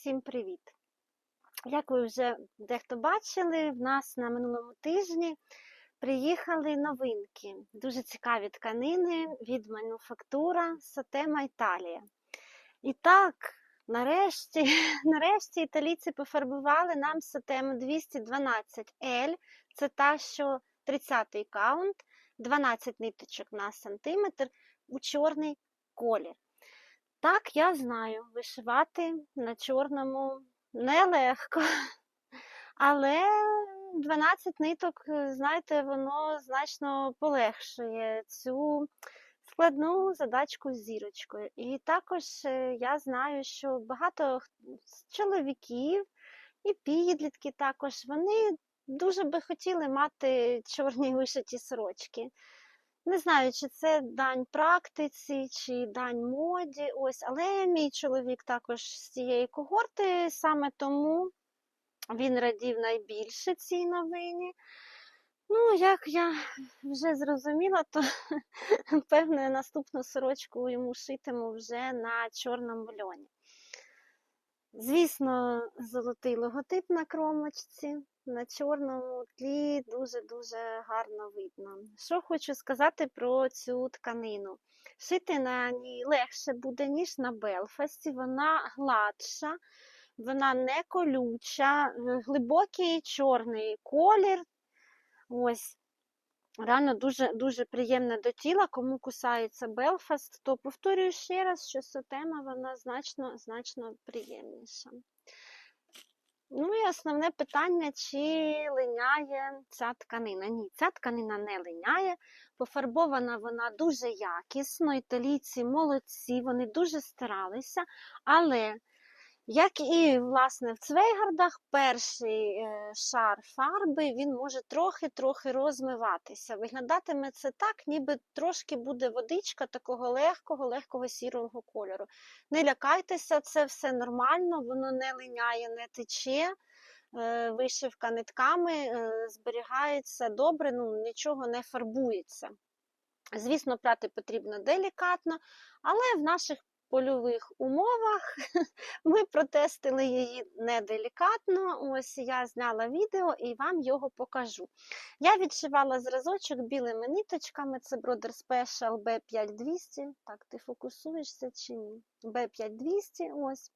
Всім привіт! Як ви вже дехто бачили, в нас на минулому тижні приїхали новинки, дуже цікаві тканини від мануфактура Сотема Італія. І так, нарешті, нарешті італійці пофарбували нам Сотему 212L, це та, що 30-й каунт, 12 ниточок на сантиметр у чорний колір. Так, я знаю, вишивати на чорному нелегко. Але 12 ниток, е, знаєте, воно значно полегшує цю складну задачку з зірочкою. І також е, я знаю, що багато чоловіків і підлітки також, вони дуже би хотіли мати чорні вишиті сорочки. Не знаю, чи це дань практиці, чи дань моді. Ось, але мій чоловік також з цієї когорти, саме тому він радів найбільше цій новині. Ну, як я вже зрозуміла, то певне наступну сорочку йому шитиму вже на чорному льоні. Звісно, золотий логотип на кромочці, на чорному тлі дуже-дуже гарно видно. Що хочу сказати про цю тканину. Шити на ній легше буде, ніж на Белфасті, вона гладша, вона не колюча, глибокий чорний колір. Ось. Реально дуже, дуже приємна до тіла. Кому кусається Белфаст, то повторюю ще раз, що сотема вона значно, значно приємніша. Ну і основне питання, чи линяє ця тканина. Ні, ця тканина не линяє. Пофарбована вона дуже якісно, італійці молодці, вони дуже старалися, але як і власне в цвейгардах, перший е, шар фарби він може трохи-трохи розмиватися. Виглядатиме це так, ніби трошки буде водичка такого легкого, легкого сірого кольору. Не лякайтеся, це все нормально, воно не линяє, не тече. е, Вишивка нитками е, зберігається добре, ну нічого не фарбується. Звісно, прати потрібно делікатно, але в наших польових умовах ми протестили її неделікатно. Ось я зняла відео і вам його покажу. Я відшивала зразочок білими ниточками. Це Brother Special B5200. Так, ти фокусуєшся чи ні? B5200. Ось.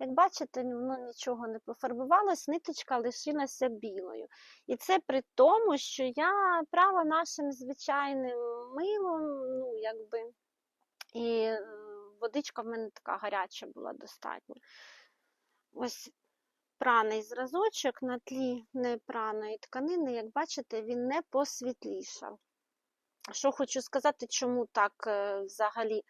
Як бачите, воно нічого не пофарбувалось, ниточка лишилася білою. І це при тому, що я прала нашим звичайним милом, ну, якби, і водичка в мене така гаряча була достатньо. Ось праний зразочок на тлі непраної тканини, як бачите, він не посвітлішав. Що хочу сказати, чому так е, взагалі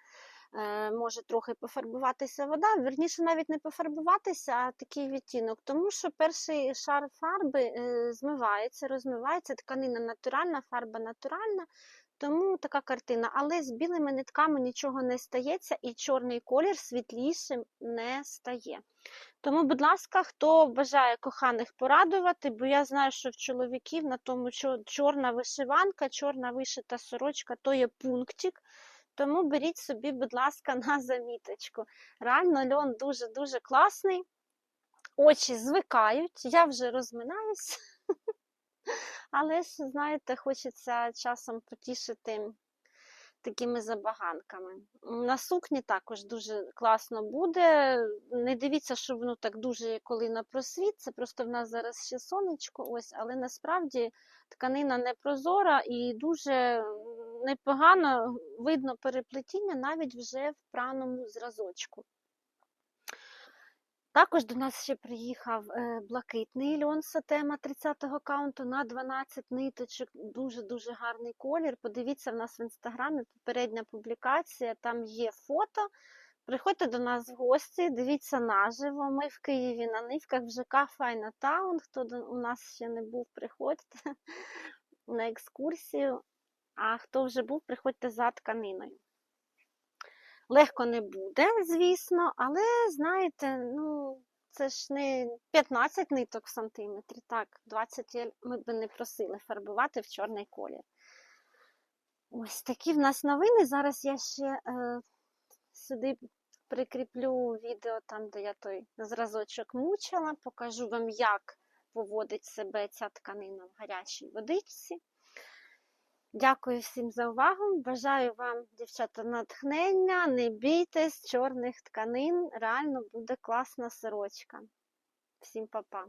е, може трохи пофарбуватися вода, верніше навіть не пофарбуватися, а такий відтінок, тому що перший шар фарби е, змивається, розмивається, тканина натуральна, фарба натуральна, тому така картина. Але з білими нитками нічого не стається, і чорний колір світлішим не стає. Тому, будь ласка, хто бажає коханих порадувати, бо я знаю, що в чоловіків на тому чо- чорна вишиванка, чорна вишита сорочка то є пунктик. Тому беріть собі, будь ласка, на заміточку. Реально льон дуже-дуже класний. Очі звикають, я вже розминаюсь. Але ж, знаєте, хочеться часом потішити такими забаганками. На сукні також дуже класно буде. Не дивіться, що воно так дуже коли на просвіт. Це просто в нас зараз ще сонечко, ось, але насправді тканина не прозора і дуже непогано видно переплетіння навіть вже в праному зразочку. Також до нас ще приїхав е, блакитний льон Сатема 30-го каунту на 12 ниточок. Дуже-дуже гарний колір. Подивіться в нас в інстаграмі попередня публікація, там є фото. Приходьте до нас в гості, дивіться наживо. Ми в Києві на нивках в ЖК Файна Таун. Хто у нас ще не був, приходьте на екскурсію. А хто вже був, приходьте за тканиною. Легко не буде, звісно, але знаєте, ну, це ж не 15 ниток в сантиметрі, так, 20 ми би не просили фарбувати в чорний колір. Ось такі в нас новини. Зараз я ще е, сюди Прикріплю відео там, де я той зразочок мучила, покажу вам, як поводить себе ця тканина в гарячій водичці. Дякую всім за увагу. Бажаю вам, дівчата, натхнення. Не бійтесь чорних тканин. Реально буде класна сорочка. Всім па-па.